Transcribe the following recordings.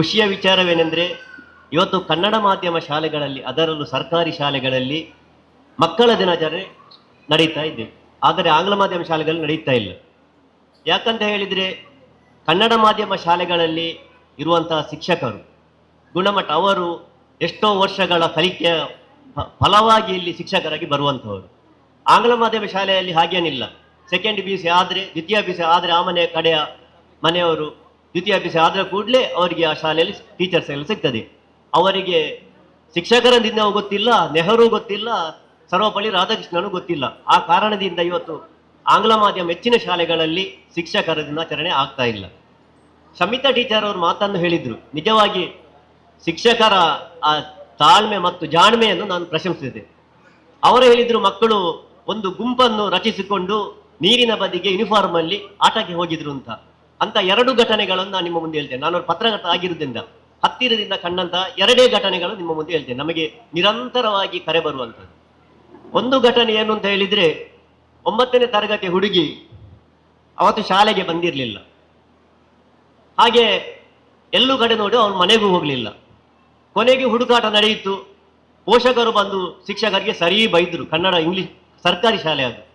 ಖುಷಿಯ ವಿಚಾರವೇನೆಂದರೆ, ಇವತ್ತು ಕನ್ನಡ ಮಾಧ್ಯಮ ಶಾಲೆಗಳಲ್ಲಿ, ಅದರಲ್ಲೂ ಸರ್ಕಾರಿ ಶಾಲೆಗಳಲ್ಲಿ ಮಕ್ಕಳ ದಿನಾಚರಣೆ ನಡೀತಾ ಇದೆ. ಆದರೆ ಆಂಗ್ಲ ಮಾಧ್ಯಮ ಶಾಲೆಗಳಲ್ಲಿ ನಡೀತಾ ಇಲ್ಲ. ಯಾಕಂತ ಹೇಳಿದರೆ, ಕನ್ನಡ ಮಾಧ್ಯಮ ಶಾಲೆಗಳಲ್ಲಿ ಇರುವಂತಹ ಶಿಕ್ಷಕರು, ಗುಣಮಟ್ಟ ಅವರು ಎಷ್ಟೋ ವರ್ಷಗಳ ಕಲಿಕೆಯ ಫಲವಾಗಿ ಇಲ್ಲಿ ಶಿಕ್ಷಕರಾಗಿ ಬರುವಂಥವರು ಆಂಗ್ಲ ಮಾಧ್ಯಮ ಶಾಲೆಯಲ್ಲಿ ಹಾಗೇನಿಲ್ಲ. ಸೆಕೆಂಡ್ ಬಿ ಯು ಸಿ ಆದರೆ, ದ್ವಿತೀಯ ಬಿ ಸಿ ಆದರೆ ಆ ಮನೆಯ ಕಡೆಯ ಮನೆಯವರು ದ್ವಿತೀಯ ಪಿ ಯು ಸಿ ಆದ ಕೂಡಲೇ ಅವರಿಗೆ ಆ ಶಾಲೆಯಲ್ಲಿ ಟೀಚರ್ಸ್ ಎಲ್ಲ ಸಿಗ್ತದೆ. ಅವರಿಗೆ ಶಿಕ್ಷಕರದಿಂದ ಗೊತ್ತಿಲ್ಲ, ನೆಹರು ಗೊತ್ತಿಲ್ಲ ಸರ್ವಪಳ್ಳಿ ರಾಧಾಕೃಷ್ಣನು ಗೊತ್ತಿಲ್ಲ. ಆ ಕಾರಣದಿಂದ ಇವತ್ತು ಆಂಗ್ಲ ಮಾಧ್ಯಮ ಹೆಚ್ಚಿನ ಶಾಲೆಗಳಲ್ಲಿ ಶಿಕ್ಷಕರ ದಿನಾಚರಣೆ ಆಗ್ತಾ ಇಲ್ಲ. ಶಮಿತಾ ಟೀಚರ್ ಅವರು ಮಾತನ್ನು ಹೇಳಿದ್ರು. ನಿಜವಾಗಿ ಶಿಕ್ಷಕರ ಆ ತಾಳ್ಮೆ ಮತ್ತು ಜಾಣ್ಮೆಯನ್ನು ನಾನು ಪ್ರಶಂಸಿದೆ ಅವರು ಹೇಳಿದ್ರು ಮಕ್ಕಳು ಒಂದು ಗುಂಪನ್ನು ರಚಿಸಿಕೊಂಡು ನೀರಿನ ಬದಿಗೆ ಯೂನಿಫಾರ್ಮ್ ಅಲ್ಲಿ ಆಟಕ್ಕೆ ಹೋಗಿದ್ರು ಅಂತ. ಅಂತ ಎರಡು ಘಟನೆಗಳನ್ನು ನಾನು ನಿಮ್ಮ ಮುಂದೆ ಹೇಳ್ತೇನೆ. ನಾನು ಪತ್ರಕರ್ತ ಆಗಿರೋದ್ರಿಂದ ಹತ್ತಿರದಿಂದ ಕಂಡಂತ ಎರಡೇ ಘಟನೆಗಳು ನಿಮ್ಮ ಮುಂದೆ ಹೇಳ್ತೇನೆ. ನಮಗೆ ನಿರಂತರವಾಗಿ ಕರೆ ಬರುವಂಥದ್ದು. ಒಂದು ಘಟನೆ ಏನು ಅಂತ ಹೇಳಿದ್ರೆ, ಒಂಬತ್ತನೇ ತರಗತಿ ಹುಡುಗಿ ಅವತ್ತು ಶಾಲೆಗೆ ಬಂದಿರಲಿಲ್ಲ. ಹಾಗೆ ಎಲ್ಲೂ ಕಡೆ ನೋಡಿ ಅವನು ಮನೆಗೂ ಹೋಗಲಿಲ್ಲ. ಕೊನೆಗೆ ಹುಡುಕಾಟ ನಡೆಯಿತು. ಪೋಷಕರು ಬಂದು ಶಿಕ್ಷಕರಿಗೆ ಸರಿ ಬೈದ್ರು. ಕನ್ನಡ, ಇಂಗ್ಲಿಷ್, ಸರ್ಕಾರಿ ಶಾಲೆ ಅದು.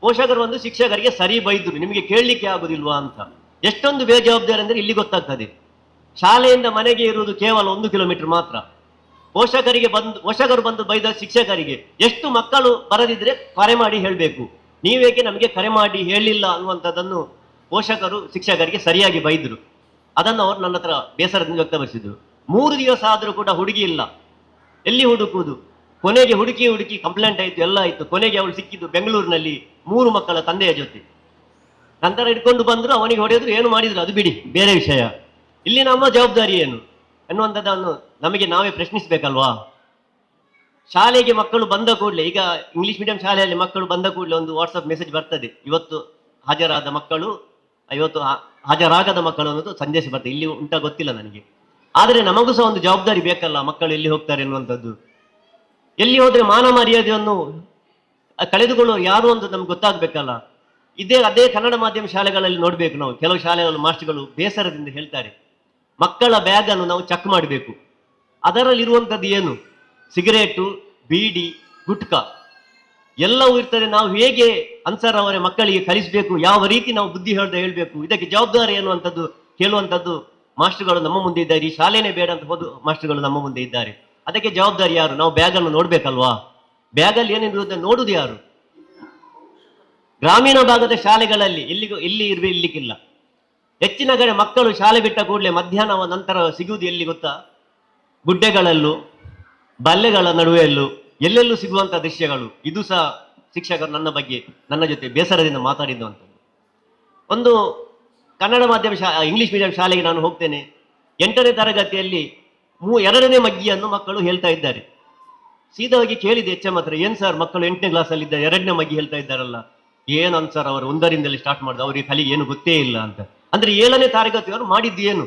ಪೋಷಕರು ಬಂದು ಶಿಕ್ಷಕರಿಗೆ ಸರಿ ಬೈದ್ರು. ನಿಮಗೆ ಕೇಳಲಿಕ್ಕೆ ಆಗುದಿಲ್ವಾ ಅಂತ. ಎಷ್ಟೊಂದು ಬೇಜವಾಬ್ದಾರಿ ಅಂದರೆ ಇಲ್ಲಿ ಗೊತ್ತಾಗ್ತದೆ. ಶಾಲೆಯಿಂದ ಮನೆಗೆ ಇರುವುದು ಕೇವಲ ಒಂದು ಕಿಲೋಮೀಟರ್ ಮಾತ್ರ. ಪೋಷಕರಿಗೆ ಬಂದು, ಪೋಷಕರು ಬಂದು ಬೈದ ಶಿಕ್ಷಕರಿಗೆ ಎಷ್ಟು ಮಕ್ಕಳು ಬರದಿದ್ರೆ ಕರೆ ಮಾಡಿ ಹೇಳಬೇಕು. ನೀವೇಕೆ ನಮಗೆ ಕರೆ ಮಾಡಿ ಹೇಳಿಲ್ಲ ಅನ್ನುವಂಥದ್ದನ್ನು ಪೋಷಕರು ಶಿಕ್ಷಕರಿಗೆ ಸರಿಯಾಗಿ ಬೈದ್ರು. ಅದನ್ನು ಅವರು ನನ್ನ ಹತ್ರ ಬೇಸರದಿಂದ ವ್ಯಕ್ತಪಡಿಸಿದ್ರು. ಮೂರು ದಿವಸ ಆದರೂ ಕೂಡ ಹುಡುಗಿ ಇಲ್ಲ. ಎಲ್ಲಿ ಹುಡುಕುವುದು? ಕೊನೆಗೆ ಹುಡುಕಿ ಹುಡುಕಿ ಕಂಪ್ಲೇಂಟ್ ಆಯಿತು, ಎಲ್ಲ ಆಯಿತು. ಕೊನೆಗೆ ಅವಳು ಸಿಕ್ಕಿದ್ದು ಬೆಂಗಳೂರಿನಲ್ಲಿ ಮೂರು ಮಕ್ಕಳ ತಂದೆಯ ಜೊತೆ. ನಂತರ ಹಿಡ್ಕೊಂಡು ಬಂದ್ರು, ಅವನಿಗೆ ಹೊಡೆದ್ರು, ಏನು ಮಾಡಿದ್ರು, ಅದು ಬಿಡಿ, ಬೇರೆ ವಿಷಯ. ಇಲ್ಲಿ ನಮ್ಮ ಜವಾಬ್ದಾರಿ ಏನು? ಅನ್ನುವಂಥದ್ದನ್ನು ನಮಗೆ ನಾವೇ ಪ್ರಶ್ನಿಸಬೇಕಲ್ವಾ? ಶಾಲೆಗೆ ಮಕ್ಕಳು ಬಂದ ಕೂಡಲೇ, ಈಗ ಇಂಗ್ಲಿಷ್ ಮೀಡಿಯಂ ಶಾಲೆಯಲ್ಲಿ ಮಕ್ಕಳು ಬಂದ ಕೂಡಲೇ ಒಂದು ವಾಟ್ಸಪ್ ಮೆಸೇಜ್ ಬರ್ತದೆ. ಇವತ್ತು ಹಾಜರಾದ ಮಕ್ಕಳು, ಇವತ್ತು ಹಾಜರಾಗದ ಮಕ್ಕಳು ಅನ್ನೋದು ಸಂದೇಶ ಬರ್ತದೆ. ಇಲ್ಲಿ ಉಂಟಾ ಗೊತ್ತಿಲ್ಲ ನನಗೆ. ಆದರೆ ನಮಗೂ ಸಹ ಒಂದು ಜವಾಬ್ದಾರಿ ಬೇಕಲ್ಲ, ಮಕ್ಕಳು ಎಲ್ಲಿ ಹೋಗ್ತಾರೆ ಅನ್ನುವಂಥದ್ದು ಎಲ್ಲಿ ಹೋದ್ರೆ ಮಾನ ಮರ್ಯಾದೆಯನ್ನು ಕಳೆದುಕೊಳ್ಳೋ ಯಾರು ಅಂತ ನಮ್ಗೆ ಗೊತ್ತಾಗ್ಬೇಕಲ್ಲ. ಇದೇ, ಅದೇ ಕನ್ನಡ ಮಾಧ್ಯಮ ಶಾಲೆಗಳಲ್ಲಿ ನೋಡಬೇಕು ನಾವು. ಕೆಲವು ಶಾಲೆಗಳು ಮಾಸ್ಟರ್ಗಳು ಬೇಸರದಿಂದ ಹೇಳ್ತಾರೆ, ಮಕ್ಕಳ ಬ್ಯಾಗ್ ಅನ್ನು ನಾವು ಚೆಕ್ ಮಾಡಬೇಕು. ಅದರಲ್ಲಿರುವಂಥದ್ದು ಏನು? ಸಿಗರೇಟು, ಬೀಡಿ, ಗುಟ್ಕಾ, ಎಲ್ಲವೂ ಇರ್ತದೆ. ನಾವು ಹೇಗೆ ಅನ್ಸರ್ ಅವರ ಮಕ್ಕಳಿಗೆ ಕಲಿಸಬೇಕು, ಯಾವ ರೀತಿ ನಾವು ಬುದ್ಧಿ ಹೇಳ್ದ ಹೇಳಬೇಕು, ಇದಕ್ಕೆ ಜವಾಬ್ದಾರಿ ಅನ್ನುವಂಥದ್ದು ಕೇಳುವಂಥದ್ದು ಮಾಸ್ಟರ್ಗಳು ನಮ್ಮ ಮುಂದೆ ಇದ್ದಾರೆ. ಈ ಶಾಲೆನೇ ಬೇಡ ಅಂತ ಹೋದ ಮಾಸ್ಟರ್ಗಳು ನಮ್ಮ ಮುಂದೆ ಇದ್ದಾರೆ. ಅದಕ್ಕೆ ಜವಾಬ್ದಾರಿ ಯಾರು? ನಾವು ಬ್ಯಾಗನ್ನು ನೋಡ್ಬೇಕಲ್ವಾ? ಬ್ಯಾಗಲ್ಲಿ ಏನಿರುವುದನ್ನು ನೋಡುದು ಯಾರು? ಗ್ರಾಮೀಣ ಭಾಗದ ಶಾಲೆಗಳಲ್ಲಿ ಎಲ್ಲಿಗೂ ಇಲ್ಲಿ ಇರ್ಬೇ ಇರ್ಲಿಕ್ಕಿಲ್ಲ. ಹೆಚ್ಚಿನ ಕಡೆ ಮಕ್ಕಳು ಶಾಲೆ ಬಿಟ್ಟ ಕೂಡಲೇ ಮಧ್ಯಾಹ್ನ ನಂತರ ಸಿಗುವುದು ಎಲ್ಲಿ ಗೊತ್ತಾ? ಗುಡ್ಡೆಗಳಲ್ಲೂ, ಬಲ್ಲೆಗಳ ನಡುವೆಯಲ್ಲೂ ಎಲ್ಲೆಲ್ಲೂ ಸಿಗುವಂತ ದೃಶ್ಯಗಳು. ಇದು ಸಹ ಶಿಕ್ಷಕರು ನನ್ನ ಬಗ್ಗೆ, ನನ್ನ ಜೊತೆ ಬೇಸರದಿಂದ ಮಾತಾಡಿದ್ದಂಥದ್ದು ಒಂದು ಕನ್ನಡ ಮಾಧ್ಯಮ ಶಾ ಇಂಗ್ಲಿಷ್ ಮೀಡಿಯಂ ಶಾಲೆಗೆ ನಾನು ಹೋಗ್ತೇನೆ. ಎಂಟನೇ ತರಗತಿಯಲ್ಲಿ ಮೂ ಎರಡನೇ ಮಗ್ಗಿಯನ್ನು ಮಕ್ಕಳು ಹೇಳ್ತಾ ಇದ್ದಾರೆ. ಸೀದಾ ಹೋಗಿ ಕೇಳಿದೆ ಎಚ್ ಎಂ ಹತ್ರ ಏನ್ ಸರ್ ಮಕ್ಕಳು ಎಂಟನೇ ಕ್ಲಾಸಲ್ಲಿ ಇದ್ದಾರೆ ಎರಡನೇ ಮಗ್ಗಿ ಹೇಳ್ತಾ ಇದ್ದಾರಲ್ಲ. ಏನು ಸರ್ ಅವರು ಒಂದರಿಂದಲೇ ಸ್ಟಾರ್ಟ್ ಮಾಡಿದ್ರು, ಅವರಿಗೆ ಕಲಿ ಏನು ಗೊತ್ತೇ ಇಲ್ಲ ಅಂತ. ಅಂದ್ರೆ ಏಳನೇ ತರಗತಿಯವರು ಮಾಡಿದ್ದು ಏನು?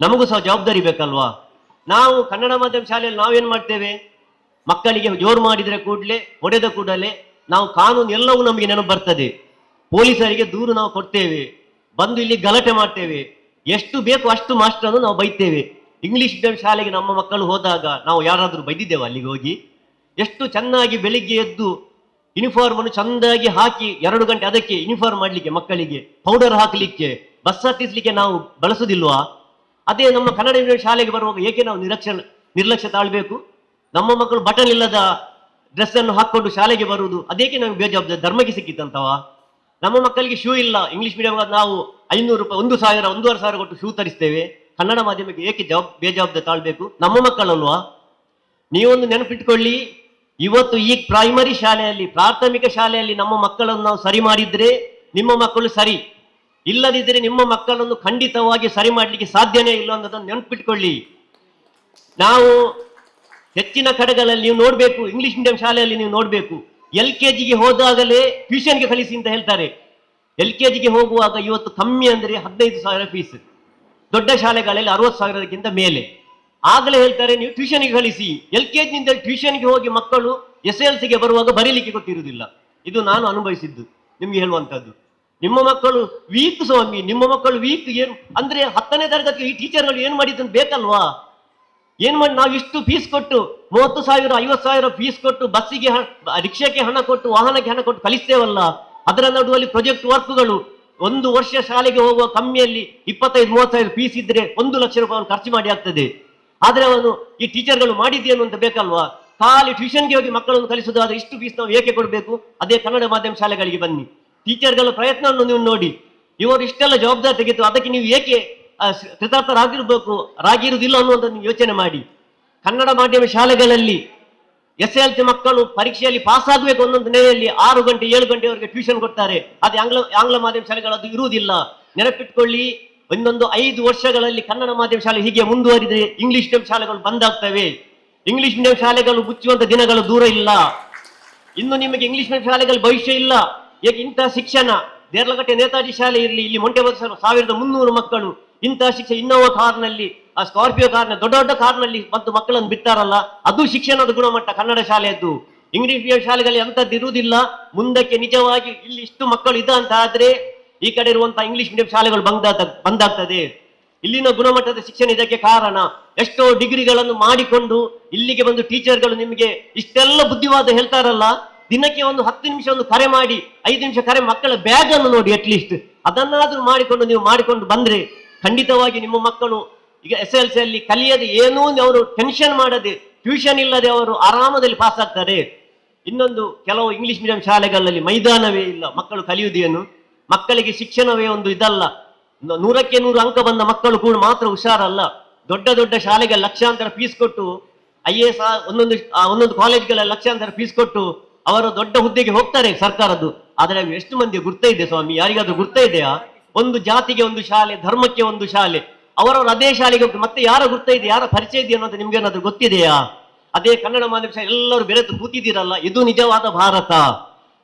ನಮಗೂ ಸಹ ಜವಾಬ್ದಾರಿ ಬೇಕಲ್ವಾ? ನಾವು ಕನ್ನಡ ಮಾಧ್ಯಮ ಶಾಲೆಯಲ್ಲಿ ನಾವೇನ್ ಮಾಡ್ತೇವೆ? ಮಕ್ಕಳಿಗೆ ಜೋರು ಮಾಡಿದ್ರೆ ಕೂಡಲೇ, ಹೊಡೆದ ಕೂಡಲೇ ನಾವು ಕಾನೂನು ಎಲ್ಲವೂ ನಮಗೆ ನೆನಪು ಬರ್ತದೆ. ಪೊಲೀಸರಿಗೆ ದೂರು ನಾವು ಕೊಡ್ತೇವೆ. ಬಂದು ಇಲ್ಲಿ ಗಲಾಟೆ ಮಾಡ್ತೇವೆ. ಎಷ್ಟು ಬೇಕು ಅಷ್ಟು ಮಾಸ್ಟರನ್ನು ನಾವು ಬೈತೇವೆ. ಇಂಗ್ಲಿಷ್ ಮೀಡಿಯಂ ಶಾಲೆಗೆ ನಮ್ಮ ಮಕ್ಕಳು ಹೋದಾಗ ನಾವು ಯಾರಾದರೂ ಬೈದಿದ್ದೇವೆ ಅಲ್ಲಿಗೆ ಹೋಗಿ? ಎಷ್ಟು ಚೆನ್ನಾಗಿ ಬೆಳಿಗ್ಗೆ ಎದ್ದು ಯೂನಿಫಾರ್ಮ್ ಅನ್ನು ಚಂದಾಗಿ ಹಾಕಿ ಎರಡು ಗಂಟೆ ಅದಕ್ಕೆ ಯೂನಿಫಾರ್ಮ್ ಮಾಡಲಿಕ್ಕೆ ಮಕ್ಕಳಿಗೆ ಪೌಡರ್ ಹಾಕಲಿಕ್ಕೆ ಬಸ್ ಹತ್ತಿಸ್ಲಿಕ್ಕೆ ನಾವು ಬಳಸುದಿಲ್ವಾ? ಅದೇ ನಮ್ಮ ಕನ್ನಡ ಶಾಲೆಗೆ ಬರುವಾಗ ಏಕೆ ನಾವು ನಿರಕ್ಷ ನಿರ್ಲಕ್ಷ್ಯ ತಾಳ್ಬೇಕು? ನಮ್ಮ ಮಕ್ಕಳು ಬಟನ್ ಇಲ್ಲದ ಡ್ರೆಸ್ ಅನ್ನು ಹಾಕೊಂಡು ಶಾಲೆಗೆ ಬರುವುದು, ಅದೇಕೆ ನಮ್ಗೆ ಬೇಜವಾಬ್ದಾರಿ? ಧರ್ಮಕ್ಕೆ ಸಿಕ್ಕಿತ್ತಂತವ? ನಮ್ಮ ಮಕ್ಕಳಿಗೆ ಶೂ ಇಲ್ಲ. ಇಂಗ್ಲಿಷ್ ಮೀಡಿಯಂ ನಾವು ಐನೂರು ರೂಪಾಯಿ, ಒಂದು ಸಾವಿರ, ಒಂದೂವರೆ ಸಾವಿರ ಕೊಟ್ಟು ಶೂ ತರಿಸ್ತೇವೆ. ಕನ್ನಡ ಮಾಧ್ಯಮಕ್ಕೆ ಏಕೆ ಜವಾಬ್, ಬೇಜವಾಬ್ದಾರಿ ತಾಳ್ಬೇಕು? ನಮ್ಮ ಮಕ್ಕಳಲ್ವಾ? ನೀವೊಂದು ನೆನಪಿಟ್ಕೊಳ್ಳಿ ಇವತ್ತು ಈ ಪ್ರೈಮರಿ ಶಾಲೆಯಲ್ಲಿ, ಪ್ರಾಥಮಿಕ ಶಾಲೆಯಲ್ಲಿ ನಮ್ಮ ಮಕ್ಕಳನ್ನು ನಾವು ಸರಿ ಮಾಡಿದ್ರೆ ನಿಮ್ಮ ಮಕ್ಕಳು ಸರಿ. ಇಲ್ಲದಿದ್ದರೆ ನಿಮ್ಮ ಮಕ್ಕಳನ್ನು ಖಂಡಿತವಾಗಿ ಸರಿ ಮಾಡಲಿಕ್ಕೆ ಸಾಧ್ಯನೇ ಇಲ್ಲ ಅನ್ನೋದನ್ನು ನೆನಪಿಟ್ಕೊಳ್ಳಿ. ನಾವು ಹೆಚ್ಚಿನ ಕಡೆಗಳಲ್ಲಿ ನೀವು ನೋಡಬೇಕು ಇಂಗ್ಲಿಷ್ ಮೀಡಿಯಂ ಶಾಲೆಯಲ್ಲಿ ನೀವು ನೋಡಬೇಕು. ಎಲ್ ಕೆ ಜಿಗೆ ಹೋದಾಗಲೇ ಟ್ಯೂಷನ್ಗೆ ಕಳಿಸಿ ಅಂತ ಹೇಳ್ತಾರೆ. ಎಲ್ ಕೆ ಜಿಗೆ ಹೋಗುವಾಗ ಇವತ್ತು ಕಮ್ಮಿ ಅಂದರೆ ಹದಿನೈದು ಸಾವಿರ ಫೀಸ್ ದೊಡ್ಡ ಶಾಲೆಗಳಲ್ಲಿ ಅರವತ್ತು ಸಾವಿರಕ್ಕಿಂತ ಮೇಲೆ. ಆಗಲೇ ಹೇಳ್ತಾರೆ, ನೀವು ಟ್ಯೂಷನ್ಗೆ ಕಳಿಸಿ. ಎಲ್ ಕೆ ಟ್ಯೂಷನ್ ಟ್ಯೂಷನ್ಗೆ ಹೋಗಿ ಮಕ್ಕಳು ಎಸ್ ಎಲ್ ಸಿಗೆ ಬರುವಾಗ ಬರೀಲಿಕ್ಕೆ ಗೊತ್ತಿರುವುದಿಲ್ಲ. ಇದು ನಾನು ಅನುಭವಿಸಿದ್ದು, ನಿಮ್ಗೆ ಹೇಳುವಂತದ್ದು ನಿಮ್ಮ ಮಕ್ಕಳು ವೀಕ್ ಸ್ವಾಮಿ, ನಿಮ್ಮ ಮಕ್ಕಳು ವೀಕ್ ಏನು, ಅಂದ್ರೆ ಹತ್ತನೇ ತರಗತಿ ಈ ಟೀಚರ್ಗಳು ಏನ್ ಮಾಡಿದ್ದು ಬೇಕಲ್ವಾ? ಏನ್ ಮಾಡಿ, ನಾವು ಇಷ್ಟು ಫೀಸ್ ಕೊಟ್ಟು, ಮೂವತ್ತು ಸಾವಿರ, ಐವತ್ತು ಸಾವಿರ ಫೀಸ್ ಕೊಟ್ಟು, ಬಸ್ಸಿಗೆ ರಿಕ್ಷಾಕ್ಕೆ ಹಣ ಕೊಟ್ಟು, ವಾಹನಕ್ಕೆ ಹಣ ಕೊಟ್ಟು ಕಲಿಸ್ತೇವಲ್ಲ ಅದರ ನಡುವಲ್ಲಿ ಪ್ರಾಜೆಕ್ಟ್ ವರ್ಕ್ಗಳು ಒಂದು ವರ್ಷ ಶಾಲೆಗೆ ಹೋಗುವ ಕಮ್ಮಿಯಲ್ಲಿ ಇಪ್ಪತ್ತೈದು, ಮೂವತ್ತೈದು ಫೀಸ್ ಇದ್ರೆ ಒಂದು ಲಕ್ಷ ರೂಪಾಯಿ ಖರ್ಚು ಮಾಡಿ ಆಗ್ತದೆ. ಆದ್ರೆ ಅವನು, ಈ ಟೀಚರ್ಗಳು ಮಾಡಿದ್ದೇನು ಅಂತ ಬೇಕಲ್ವಾ? ಖಾಲಿ ಟ್ಯೂಷನ್ಗೆ ಹೋಗಿ ಮಕ್ಕಳನ್ನು ಕಲಿಸುವುದು ಆದ್ರೆ ಇಷ್ಟು ಫೀಸ್ ನಾವು ಏಕೆ ಕೊಡಬೇಕು? ಅದೇ ಕನ್ನಡ ಮಾಧ್ಯಮ ಶಾಲೆಗಳಿಗೆ ಬನ್ನಿ. ಟೀಚರ್ಗಳ ಪ್ರಯತ್ನವನ್ನು ನೀವು ನೋಡಿ. ಇವರು ಇಷ್ಟೆಲ್ಲ ಜವಾಬ್ದಾರಿ ತೆಗೆದು ಅದಕ್ಕೆ ನೀವು ಏಕೆ ಕೃತಾರ್ಥರಾಗಿರ್ಬೇಕು, ರಾಗಿರುವುದಿಲ್ಲ ಅನ್ನುವಂಥ ನೀವು ಯೋಚನೆ ಮಾಡಿ. ಕನ್ನಡ ಮಾಧ್ಯಮ ಶಾಲೆಗಳಲ್ಲಿ ಎಸ್ ಎಲ್ ಸಿ ಮಕ್ಕಳು ಪರೀಕ್ಷೆಯಲ್ಲಿ ಪಾಸ್ ಆಗಬೇಕು ಒಂದೊಂದು ನೆಲೆಯಲ್ಲಿ ಆರು ಗಂಟೆ, ಏಳು ಗಂಟೆವರೆಗೆ ಟ್ಯೂಷನ್ ಕೊಡ್ತಾರೆ. ಅದೇ ಆಂಗ್ಲ ಆಂಗ್ಲ ಮಾಧ್ಯಮ ಶಾಲೆಗಳದ್ದು ಇರುವುದಿಲ್ಲ. ನೆನಪಿಟ್ಕೊಳ್ಳಿ ಒಂದೊಂದು ಐದು ವರ್ಷಗಳಲ್ಲಿ ಕನ್ನಡ ಮಾಧ್ಯಮ ಶಾಲೆ ಹೀಗೆ ಮುಂದುವರಿದರೆ ಇಂಗ್ಲಿಷ್ ಮೀಡಿಯಂ ಶಾಲೆಗಳು ಬಂದಾಗ್ತವೆ. ಇಂಗ್ಲಿಷ್ ಮೀಡಿಯಂ ಶಾಲೆಗಳು ಮುಚ್ಚುವಂತ ದಿನಗಳು ದೂರ ಇಲ್ಲ. ಇನ್ನು ನಿಮಗೆ ಇಂಗ್ಲಿಷ್ ಮೀಡಿಯಂ ಶಾಲೆಗಳ ಭವಿಷ್ಯ ಇಲ್ಲ. ಈಗ ಇಂತಹ ಶಿಕ್ಷಣ ದೇರ್ಲಗಟ್ಟೆ ನೇತಾಜಿ ಶಾಲೆ ಇರಲಿ, ಇಲ್ಲಿ ಮೊಂಟೆಬದ ಸಾವಿರದ ಮುನ್ನೂರು ಮಕ್ಕಳು. ಇಂತಹ ಶಿಕ್ಷಣ ಇನ್ನೋವಾ ಕಾರ್ನಲ್ಲಿ, ಆ ಸ್ಕಾರ್ಪಿಯೋ ಕಾರ್ನ, ದೊಡ್ಡ ದೊಡ್ಡ ಕಾರ್ನಲ್ಲಿ ಮತ್ತು ಮಕ್ಕಳನ್ನು ಬಿಟ್ಟಾರಲ್ಲ, ಅದು ಶಿಕ್ಷಣದ ಗುಣಮಟ್ಟ ಕನ್ನಡ ಶಾಲೆಯದ್ದು. ಇಂಗ್ಲಿಷ್ ಮೀಡಿಯಂ ಶಾಲೆಗಳಲ್ಲಿ ಅಂತದ್ದು ಇರುವುದಿಲ್ಲ. ಮುಂದಕ್ಕೆ ನಿಜವಾಗಿ ಇಲ್ಲಿ ಇಷ್ಟು ಮಕ್ಕಳು ಇದ್ದ ಅಂತ ಆದ್ರೆ ಈ ಕಡೆ ಇರುವಂತಹ ಇಂಗ್ಲಿಷ್ ಮೀಡಿಯಂ ಶಾಲೆಗಳು ಬಂದಾದ ಬಂದಾಗ್ತದೆ. ಇಲ್ಲಿನ ಗುಣಮಟ್ಟದ ಶಿಕ್ಷಣ ಇದಕ್ಕೆ ಕಾರಣ. ಎಷ್ಟೋ ಡಿಗ್ರಿಗಳನ್ನು ಮಾಡಿಕೊಂಡು ಇಲ್ಲಿಗೆ ಬಂದು ಟೀಚರ್ಗಳು ನಿಮಗೆ ಇಷ್ಟೆಲ್ಲ ಬುದ್ಧಿವಾದ ಹೇಳ್ತಾರಲ್ಲ, ದಿನಕ್ಕೆ ಒಂದು ಹತ್ತು ನಿಮಿಷ ಒಂದು ಕರೆ ಮಾಡಿ, ಐದು ನಿಮಿಷ ಕರೆ ಮಕ್ಕಳ ಬ್ಯಾಗ್ ಅನ್ನು ನೋಡಿ ಅಟ್ಲೀಸ್ಟ್ ಅದನ್ನಾದ್ರೂ ಮಾಡಿಕೊಂಡು ನೀವು ಮಾಡಿಕೊಂಡು ಬಂದ್ರೆ ಖಂಡಿತವಾಗಿ ನಿಮ್ಮ ಮಕ್ಕಳು ಈಗ ಎಸ್ ಎಲ್ ಸಿ ಅಲ್ಲಿ ಕಲಿಯದೆ ಏನೂ ಅವರು ಟೆನ್ಷನ್ ಮಾಡದೆ ಟ್ಯೂಷನ್ ಇಲ್ಲದೆ ಅವರು ಆರಾಮದಲ್ಲಿ ಪಾಸ್ ಆಗ್ತಾರೆ. ಇನ್ನೊಂದು ಕೆಲವು ಇಂಗ್ಲಿಷ್ ಮೀಡಿಯಂ ಶಾಲೆಗಳಲ್ಲಿ ಮೈದಾನವೇ ಇಲ್ಲ. ಮಕ್ಕಳು ಕಲಿಯುವುದೇನು? ಮಕ್ಕಳಿಗೆ ಶಿಕ್ಷಣವೇ ಒಂದು ಇದಲ್ಲ. ನೂರಕ್ಕೆ ನೂರು ಅಂಕ ಬಂದ ಮಕ್ಕಳು ಕೂಡ ಮಾತ್ರ ಹುಷಾರಲ್ಲ. ದೊಡ್ಡ ದೊಡ್ಡ ಶಾಲೆಗೆ ಲಕ್ಷಾಂತರ ಫೀಸ್ ಕೊಟ್ಟು ಐ ಎ ಎಸ್ ಒಂದೊಂದು ಒಂದೊಂದು ಕಾಲೇಜ್ಗಳ ಲಕ್ಷಾಂತರ ಫೀಸ್ ಕೊಟ್ಟು ಅವರು ದೊಡ್ಡ ಹುದ್ದೆಗೆ ಹೋಗ್ತಾರೆ ಸರ್ಕಾರದ್ದು. ಆದರೆ ಎಷ್ಟು ಮಂದಿ ಗುರ್ತ ಇದೆ ಸ್ವಾಮಿ? ಯಾರಿಗಾದ್ರೂ ಗುರ್ತ ಇದೆಯಾ? ಒಂದು ಜಾತಿಗೆ ಒಂದು ಶಾಲೆ, ಧರ್ಮಕ್ಕೆ ಒಂದು ಶಾಲೆ. ಅವರವರು ಅದೇ ಶಾಲೆಗೆ ಹೋಗ್ತಾರೆ. ಮತ್ತೆ ಯಾರ ಗುರ್ತ ಇದೆ? ಯಾರ ಪರಿಚಯ ಇದೆ ಅನ್ನೋದು ನಿಮ್ಗೆ ಏನಾದ್ರು ಗೊತ್ತಿದೆಯಾ? ಅದೇ ಕನ್ನಡ ಮಾಧ್ಯಮ ಎಲ್ಲರೂ ಬೆರೆತು ಕೂತಿದ್ದೀರಲ್ಲ. ಇದು ನಿಜವಾದ ಭಾರತ.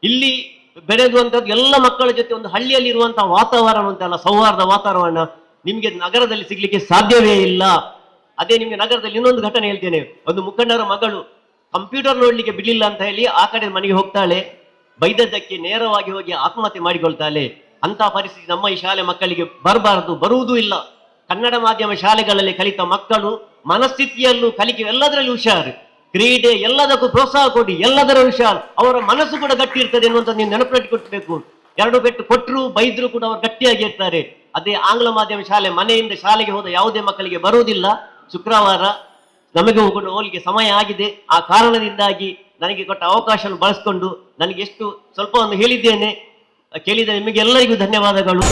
ಇಲ್ಲಿ ಬೆಳೆದುವಂತದ್ದು ಎಲ್ಲ ಮಕ್ಕಳ ಜೊತೆ ಒಂದು ಹಳ್ಳಿಯಲ್ಲಿ ಇರುವಂತಹ ವಾತಾವರಣ ಉಂಟಲ್ಲ ಸೌಹಾರ್ದ ವಾತಾವರಣ ನಿಮಗೆ ನಗರದಲ್ಲಿ ಸಿಗ್ಲಿಕ್ಕೆ ಸಾಧ್ಯವೇ ಇಲ್ಲ. ಅದೇ ನಿಮಗೆ ನಗರದಲ್ಲಿ ಇನ್ನೊಂದು ಘಟನೆ ಹೇಳ್ತೇನೆ. ಒಂದು ಮುಖಂಡರ ಮಗಳು ಕಂಪ್ಯೂಟರ್ ನೋಡ್ಲಿಕ್ಕೆ ಬಿಡ್ಲಿಲ್ಲ ಅಂತ ಹೇಳಿ ಆ ಕಡೆ ಮನೆಗೆ ಹೋಗ್ತಾಳೆ. ಬೈದದ್ದಕ್ಕೆ ನೇರವಾಗಿ ಹೋಗಿ ಆತ್ಮಹತ್ಯೆ ಮಾಡಿಕೊಳ್ತಾಳೆ. ಅಂತ ಪರಿಸ್ಥಿತಿ ನಮ್ಮ ಈ ಶಾಲೆ ಮಕ್ಕಳಿಗೆ ಬರಬಾರದು, ಬರುವುದೂ ಇಲ್ಲ. ಕನ್ನಡ ಮಾಧ್ಯಮ ಶಾಲೆಗಳಲ್ಲಿ ಕಲಿತ ಮಕ್ಕಳು ಮನಸ್ಥಿತಿಯಲ್ಲೂ ಕಲಿಕೆ ಎಲ್ಲದರಲ್ಲಿ ಹುಷಾರು. ಕ್ರೀಡೆ ಎಲ್ಲದಕ್ಕೂ ಪ್ರೋತ್ಸಾಹ ಕೊಡಿ, ಎಲ್ಲದರ ವಿಷಯ. ಅವರ ಮನಸ್ಸು ಕೂಡ ಗಟ್ಟಿ ಇರ್ತದೆ ಅನ್ನುವಂಥ ನೀವು ನೆನಪಿಟ್ಟುಕೊಳ್ಬೇಕು ಎರಡು ಬೆಟ್ಟು ಕೊಟ್ಟರು ಬೈದ್ರು ಕೂಡ ಅವರು ಗಟ್ಟಿಯಾಗಿ ಇರ್ತಾರೆ. ಅದೇ ಆಂಗ್ಲ ಮಾಧ್ಯಮ ಶಾಲೆ, ಮನೆಯಿಂದ ಶಾಲೆಗೆ ಹೋದ ಯಾವುದೇ ಮಕ್ಕಳಿಗೆ ಬರುವುದಿಲ್ಲ. ಶುಕ್ರವಾರ ನಮಗೆ ಹೋಗಲು ಹೋಲಿಗೆ ಸಮಯ ಆಗಿದೆ. ಆ ಕಾರಣದಿಂದಾಗಿ ನನಗೆ ಕೊಟ್ಟ ಅವಕಾಶ ಬಳಸಿಕೊಂಡು ನನಗೆ ಎಷ್ಟು ಸ್ವಲ್ಪ ಒಂದು ಹೇಳಿದ್ದೇನೆ. ಕೇಳಿದ ನಿಮಗೆಲ್ಲರಿಗೂ ಧನ್ಯವಾದಗಳು.